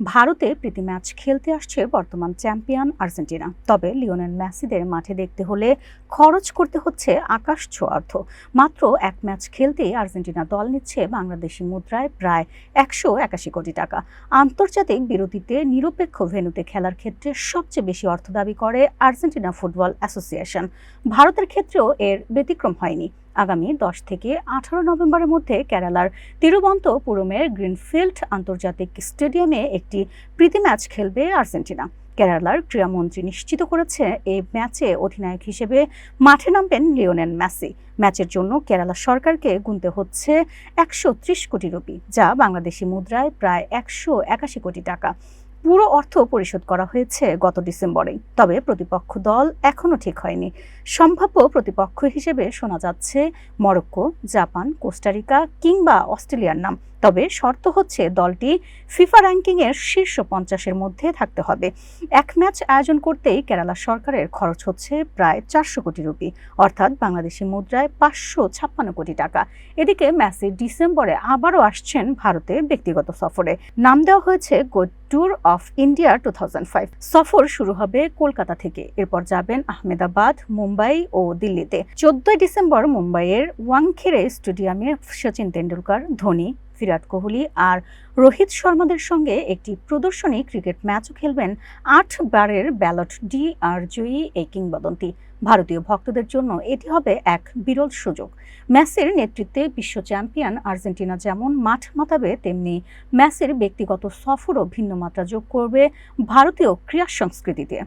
ভারতে প্রীতি ম্যাচ খেলতে আসছে বর্তমান চ্যাম্পিয়ন আর্জেন্টিনা। তবে লিওনেল মেসিদের মাঠে দেখতে হলে খরচ করতে হচ্ছে আকাশ ছোঁয়া অর্থ মাত্র এক ম্যাচ খেলতেই আর্জেন্টিনা দল নিচ্ছে বাংলাদেশি মুদ্রায় প্রায় একশো একাশি কোটি টাকা। আন্তর্জাতিক বিরতিতে নিরপেক্ষ ভেন্যুতে খেলার ক্ষেত্রে সবচেয়ে বেশি অর্থ দাবি করে আর্জেন্টিনা ফুটবল অ্যাসোসিয়েশন। ভারতের ক্ষেত্রেও এর ব্যতিক্রম হয়নি। আগামী দশ থেকে আঠারো নভেম্বরের মধ্যে কেরালার তিরুবন্তপুরমের গ্রিনফিল্ড আন্তর্জাতিক স্টেডিয়ামে একটি প্রীতি ম্যাচ খেলবে আর্জেন্টিনা। কেরালার ক্রীড়ামন্ত্রী নিশ্চিত করেছে এই ম্যাচে অধিনায়ক হিসেবে মাঠে নামবেন লিওনেল মেসি। ম্যাচের জন্য কেরালা সরকারকে গুনতে হচ্ছে একশো ত্রিশ কোটি রুপি, যা বাংলাদেশি মুদ্রায় প্রায় একশো একাশি কোটি টাকা। পুরো অর্থ পরিশোধ করা হয়েছে গত ডিসেম্বরে। তবে প্রতিপক্ষ দল এখনও ঠিক হয়নি। সম্ভাব্য প্রতিপক্ষ হিসেবে শোনা যাচ্ছে মরক্কো, জাপান, কোস্টারিকা কিংবা অস্ট্রেলিয়ার নাম। তবে শর্ত হচ্ছে দলটি ফিফা র্যাঙ্কিংয়ের শীর্ষ পঞ্চাশের মধ্যে থাকতে হবে। এক ম্যাচ আয়োজন করতেই কেরালা সরকারের খরচ হচ্ছে প্রায় চারশো কোটি রুপি, অর্থাৎ বাংলাদেশি মুদ্রায় পাঁচশো ছাপ্পান্ন কোটি টাকা। এদিকে মেসি ডিসেম্বরে আবারও আসছেন ভারতে ব্যক্তিগত সফরে। নাম দেওয়া হয়েছে গোড ট্যুর অফ ইন্ডিয়া টু সফর শুরু হবে কলকাতা থেকে। এরপর যাবেন আহমেদাবাদ, মুম্বাই ও দিল্লিতে। চোদ্দই ডিসেম্বর মুম্বাইয়ের ওয়াংখেড়ে স্টেডিয়ামে সচিন তেন্ডুলকর, ধোনি বিরাট কোহলি আর রোহিত শর্মাদের সঙ্গে একটি প্রদর্শনী ক্রিকেট ম্যাচও খেলবেন আট বারের ব্যালট ডি আর জয়ী এই কিংবদন্তি। ভারতীয় ভক্তদের জন্য এটি হবে এক বিরল সুযোগ। ম্যাসের নেতৃত্বে বিশ্ব চ্যাম্পিয়ন আর্জেন্টিনা যেমন মাঠ মাতাবে, তেমনি ম্যাসের ব্যক্তিগত সফরও ভিন্ন মাত্রা যোগ করবে ভারতীয় ক্রীড়া সংস্কৃতিতে।